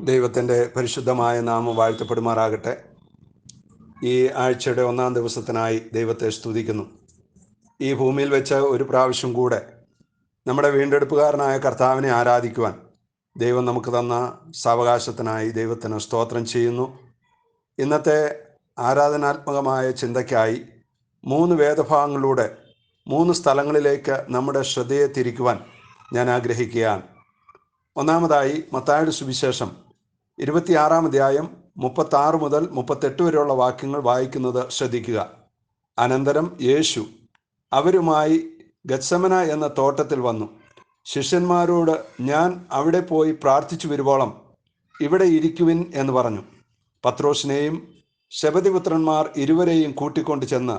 ദൈവത്തിന്റെ പരിശുദ്ധമായ നാമം വാഴ്ത്തപ്പെടുമാറാകട്ടെ. ഈ ആഴ്ചയുടെ ഒന്നാം ദിവസത്തിനായി ദൈവത്തെ സ്തുതിക്കുന്നു. ഈ ഭൂമിയിൽ വെച്ച് ഒരു പ്രാവശ്യം കൂടെ നമ്മുടെ വീണ്ടെടുപ്പുകാരനായ കർത്താവിനെ ആരാധിക്കുവാൻ ദൈവം നമുക്ക് തന്ന സാവകാശത്തിനായി ദൈവത്തിന് സ്തോത്രം ചെയ്യുന്നു. ഇന്നത്തെ ആരാധനാത്മകമായ ചിന്തയ്ക്കായി മൂന്ന് വേദഭാഗങ്ങളിലൂടെ മൂന്ന് സ്ഥലങ്ങളിലേക്ക് നമ്മുടെ ശ്രദ്ധയെ തിരിക്കുവാൻ ഞാൻ ആഗ്രഹിക്കുകയാണ്. ഒന്നാമതായി മത്തായുടെ സുവിശേഷം ഇരുപത്തിയാറാം അധ്യായം മുപ്പത്താറ് മുതൽ മുപ്പത്തെട്ട് വരെയുള്ള വാക്യങ്ങൾ വായിക്കുന്നത് ശ്രദ്ധിക്കുക. അനന്തരം യേശു അവരുമായി ഗത്സമന എന്ന തോട്ടത്തിൽ വന്നു. ശിഷ്യന്മാരോട് ഞാൻ അവിടെ പോയി പ്രാർത്ഥിച്ചു വരുവോളം ഇവിടെ ഇരിക്കുവിൻ എന്ന് പറഞ്ഞു. പത്രോസിനെയും ശബതിപുത്രന്മാർ ഇരുവരെയും കൂട്ടിക്കൊണ്ട് ചെന്ന്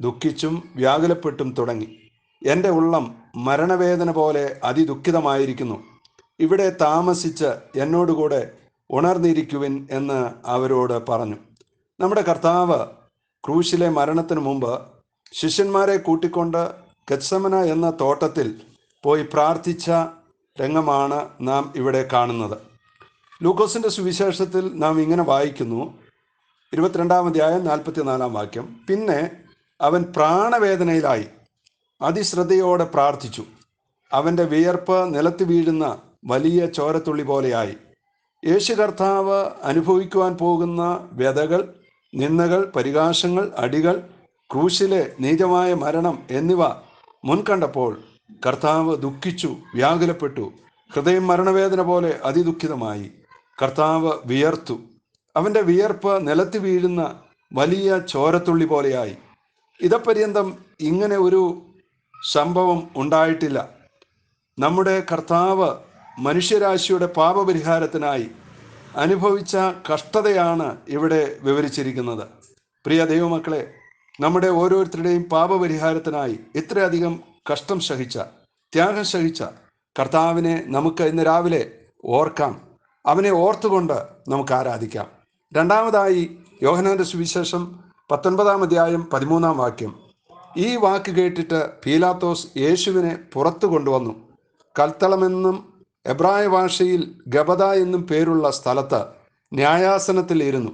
ദുഃഖിച്ചും വ്യാകുലപ്പെട്ടും തുടങ്ങി. എന്റെ ഉള്ളം മരണവേദന പോലെ അതിദുഃഖിതമായിരിക്കുന്നു. ഇവിടെ താമസിച്ച് എന്നോടുകൂടെ ഉണർന്നിരിക്കുവിൻ എന്ന് അവരോട് പറഞ്ഞു. നമ്മുടെ കർത്താവ് ക്രൂശിലെ മരണത്തിന് മുമ്പ് ശിഷ്യന്മാരെ കൂട്ടിക്കൊണ്ട് ഗത്സമന എന്ന തോട്ടത്തിൽ പോയി പ്രാർത്ഥിച്ച രംഗമാണ് നാം ഇവിടെ കാണുന്നത്. ലൂക്കോസിന്റെ സുവിശേഷത്തിൽ നാം ഇങ്ങനെ വായിക്കുന്നു. ഇരുപത്തിരണ്ടാം അധ്യായം നാൽപ്പത്തിനാലാം വാക്യം. പിന്നെ അവൻ പ്രാണവേദനയിലായി അതിശ്രദ്ധയോടെ പ്രാർത്ഥിച്ചു. അവന്റെ വിയർപ്പ് നിലത്ത് വീഴുന്ന വലിയ ചോരത്തുള്ളി പോലെയായി. യേശു കർത്താവ് അനുഭവിക്കുവാൻ പോകുന്ന വ്യതകൾ നിന്നകൾ പരിഹാസങ്ങൾ അടികൾ ക്രൂശിലെ നീചമായ മരണം എന്നിവ മുൻകണ്ടപ്പോൾ കർത്താവ് ദുഃഖിച്ചു വ്യാകുലപ്പെട്ടു. ഹൃദയം മരണവേദന പോലെ അതിദുഃഖിതമായി. കർത്താവ് വിയർത്തു. അവന്റെ വിയർപ്പ് നിലത്ത് വീഴുന്ന വലിയ ചോരത്തുള്ളി പോലെയായി. ഇതപര്യന്തം ഇങ്ങനെ ഒരു സംഭവം ഉണ്ടായിട്ടില്ല. നമ്മുടെ കർത്താവ് മനുഷ്യരാശിയുടെ പാപപരിഹാരത്തിനായി അനുഭവിച്ച കഷ്ടതയാണ് ഇവിടെ വിവരിച്ചിരിക്കുന്നത്. പ്രിയ ദൈവമക്കളെ നമ്മുടെ ഓരോരുത്തരുടെയും പാപപരിഹാരത്തിനായി ഇത്രയധികം കഷ്ടം സഹിച്ച ത്യാഗം സഹിച്ച കർത്താവിനെ നമുക്ക് ഇന്ന് രാവിലെ ഓർക്കാം. അവനെ ഓർത്തുകൊണ്ട് നമുക്ക് ആരാധിക്കാം. രണ്ടാമതായി യോഹനാന്റെ സുവിശേഷം പത്തൊൻപതാം അധ്യായം പതിമൂന്നാം വാക്യം. ഈ വാക്ക് കേട്ടിട്ട് പീലാത്തോസ് യേശുവിനെ പുറത്തു കൊണ്ടുവന്നു. കൽത്തളമെന്നും എബ്രായ ഭാഷയിൽ ഗബദ എന്നും പേരുള്ള സ്ഥലത്ത് ന്യായാസനത്തിൽ ഇരുന്നു.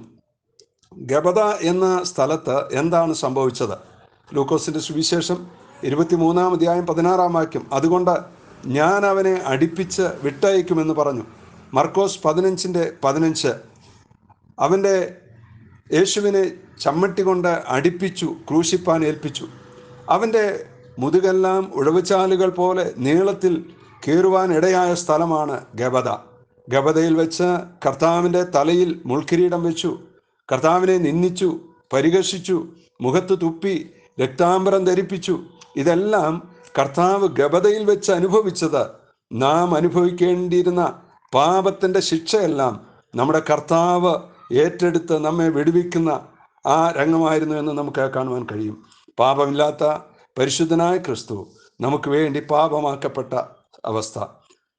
ഗബദ എന്ന സ്ഥലത്ത് എന്താണ് സംഭവിച്ചത്? ലൂക്കോസിന്റെ സുവിശേഷം ഇരുപത്തിമൂന്നാം അധ്യായം പതിനാറാം വാക്യം. അതുകൊണ്ട് ഞാൻ അവനെ അടിപ്പിച്ച് വിട്ടയക്കുമെന്ന് പറഞ്ഞു. മർക്കോസ് പതിനഞ്ചിന്റെ പതിനഞ്ച്. അവന്റെ യേശുവിനെ ചമ്മട്ടി കൊണ്ട് അടിപ്പിച്ചു ക്രൂശിപ്പാൻ ഏൽപ്പിച്ചു. അവന്റെ മുതുകെല്ലാം ഉഴവുചാലുകൾ പോലെ നീളത്തിൽ കീറുവാൻ ഇടയായ സ്ഥലമാണ് ഗബദ. ഗബദയിൽ വെച്ച് കർത്താവിന്റെ തലയിൽ മുൾക്കിരീടം വെച്ചു. കർത്താവിനെ നിന്ദിച്ചു പരിഹസിച്ചു മുഖത്ത് തുപ്പി രക്താംബരം ധരിപ്പിച്ചു. ഇതെല്ലാം കർത്താവ് ഗബദയിൽ വെച്ച് അനുഭവിച്ചത്. നാം അനുഭവിക്കേണ്ടിയിരുന്ന പാപത്തിന്റെ ശിക്ഷയെല്ലാം നമ്മുടെ കർത്താവ് ഏറ്റെടുത്ത് നമ്മെ വെടിവിക്കുന്ന ആ രംഗമായിരുന്നു എന്ന് നമുക്ക് കാണുവാൻ കഴിയും. പാപമില്ലാത്ത പരിശുദ്ധനായ ക്രിസ്തു നമുക്ക് വേണ്ടി പാപമാക്കപ്പെട്ട അവസ്ഥ.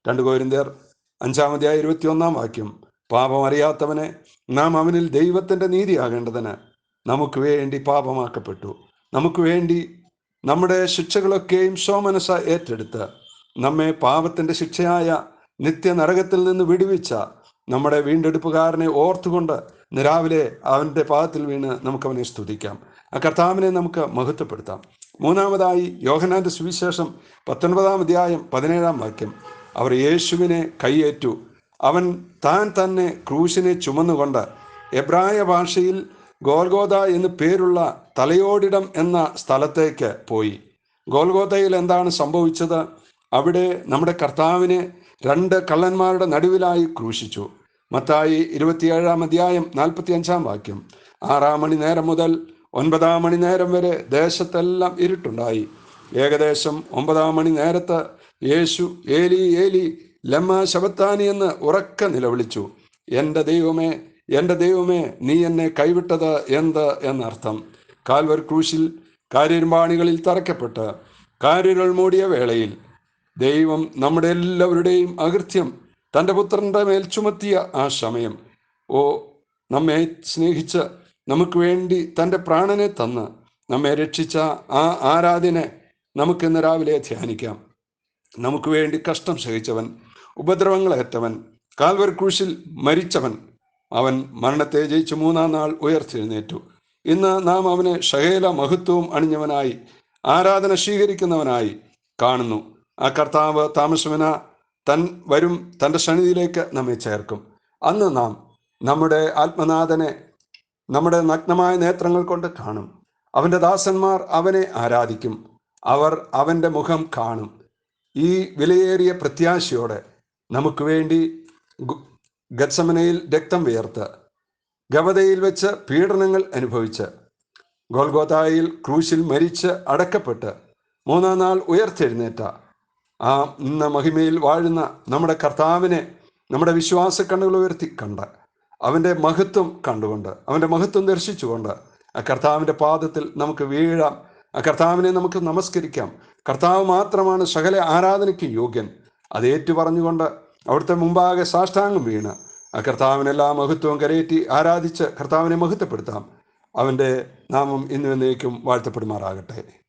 രണ്ട് കോരിന്തേർ അഞ്ചാമതായ ഇരുപത്തിയൊന്നാം വാക്യം. പാപം അറിയാത്തവനെ നാം അവനിൽ ദൈവത്തിന്റെ നീതിയാകേണ്ടതിന് നമുക്ക് വേണ്ടി പാപമാക്കപ്പെട്ടു. നമുക്ക് വേണ്ടി നമ്മുടെ ശിക്ഷകളൊക്കെയും സോമനസ ഏറ്റെടുത്ത് നമ്മെ പാപത്തിന്റെ ശിക്ഷയായ നിത്യ നരകത്തിൽ നിന്ന് വിടുവിച്ച നമ്മുടെ വീണ്ടെടുപ്പുകാരനെ ഓർത്തുകൊണ്ട് രാവിലെ അവന്റെ പാദത്തിൽ വീണ് നമുക്ക് അവനെ സ്തുതിക്കാം. ആ കർത്താവിനെ നമുക്ക് മഹത്വപ്പെടുത്താം. മൂന്നാമതായി യോഹനാന്റെ സുവിശേഷം പത്തൊൻപതാം അധ്യായം പതിനേഴാം വാക്യം. അവർ യേശുവിനെ കൈയേറ്റു അവൻ താൻ തന്നെ ക്രൂശിനെ ചുമന്നുകൊണ്ട് എബ്രായ ഭാഷയിൽ ഗോൽഗോദ എന്നു പേരുള്ള തലയോടിടം എന്ന സ്ഥലത്തേക്ക് പോയി. ഗോൽഗോദയിൽ എന്താണ് സംഭവിച്ചത്? അവിടെ നമ്മുടെ കർത്താവിനെ രണ്ട് കള്ളന്മാരുടെ നടുവിലായി ക്രൂശിച്ചു. മത്തായി ഇരുപത്തിയേഴാം അധ്യായം നാൽപ്പത്തി അഞ്ചാം വാക്യം. ആറാം മണി നേരം മുതൽ ഒൻപതാം മണി നേരം വരെ ദേശത്തെല്ലാം ഇരുട്ടുണ്ടായി. ഏകദേശം ഒമ്പതാം മണി നേരത്ത് യേശു ഏലി ഏലി ലമ്മ ശബത്താനി എന്ന് ഉറക്ക നിലവിളിച്ചു. എന്റെ ദൈവമേ എന്റെ ദൈവമേ നീ എന്നെ കൈവിട്ടത് എന്ത്? എന്നർത്ഥം. കാൽവർ ക്രൂശിൽ കാര്യരുമ്പാണികളിൽ തറയ്ക്കപ്പെട്ട് കാര്യങ്ങൾ മൂടിയ വേളയിൽ ദൈവം നമ്മുടെ എല്ലാവരുടെയും അകൃത്യം തന്റെ പുത്രന്റെ മേൽ ചുമത്തിയ ആ സമയം. ഓ നമ്മെ സ്നേഹിച്ച് നമുക്ക് വേണ്ടി തന്റെ പ്രാണനെ തന്ന് നമ്മെ രക്ഷിച്ച ആ ആരാധനെ നമുക്കിന്ന് രാവിലെ ധ്യാനിക്കാം. നമുക്ക് വേണ്ടി കഷ്ടം സഹിച്ചവൻ ഉപദ്രവങ്ങളേറ്റവൻ കാൽവർ ക്രൂശിൽ മരിച്ചവൻ അവൻ മരണത്തെ ജയിച്ച് മൂന്നാം നാൾ ഉയർത്തെഴുന്നേറ്റു. ഇന്ന് നാം അവനെ ഷഹേല മഹത്വവും അണിഞ്ഞവനായി ആരാധന സ്വീകരിക്കുന്നവനായി കാണുന്നു. ആ കർത്താവ് താമസവന തൻ വരും തന്റെ സന്നിധിയിലേക്ക് നമ്മെ ചേർക്കും. അന്ന് നാം നമ്മുടെ ആത്മനാഥനെ നമ്മുടെ നഗ്നമായ നേത്രങ്ങൾ കൊണ്ട് കാണും. അവന്റെ ദാസന്മാർ അവനെ ആരാധിക്കും. അവർ അവന്റെ മുഖം കാണും. ഈ വിലയേറിയ പ്രത്യാശയോടെ നമുക്ക് വേണ്ടി ഗത്സമനയിൽ രക്തം വിയർത്ത് ഗവതയിൽ വെച്ച് പീഡനങ്ങൾ അനുഭവിച്ച് ഗോൽഗോതായിൽ ക്രൂശിൽ മരിച്ച് അടക്കപ്പെട്ട് മൂന്നാം നാൾ ഉയർത്തെഴുന്നേറ്റ ആ ഇന്ന മഹിമയിൽ വാഴുന്ന നമ്മുടെ കർത്താവിനെ നമ്മുടെ വിശ്വാസ കണ്ണുകൾ ഉയർത്തി കണ്ട് അവന്റെ മഹത്വം കണ്ടുകൊണ്ട് അവന്റെ മഹത്വം ദർശിച്ചുകൊണ്ട് ആ കർത്താവിന്റെ പാദത്തിൽ നമുക്ക് വീഴാം ആ കർത്താവിനെ നമുക്ക് നമസ്കരിക്കാം. കർത്താവ് മാത്രമാണ് സകല ആരാധനയ്ക്ക് യോഗ്യൻ. അത് ഏറ്റു പറഞ്ഞുകൊണ്ട് അവിടുത്തെ മുമ്പാകെ സാഷ്ടാംഗം വീണ്. ആ കർത്താവിനെല്ലാ മഹത്വവും കരയേറ്റി ആരാധിച്ച് കർത്താവിനെ മഹത്വപ്പെടുത്താം. അവന്റെ നാമം ഇന്നു എന്നേക്കും വാഴ്ത്തപ്പെടുമാറാകട്ടെ.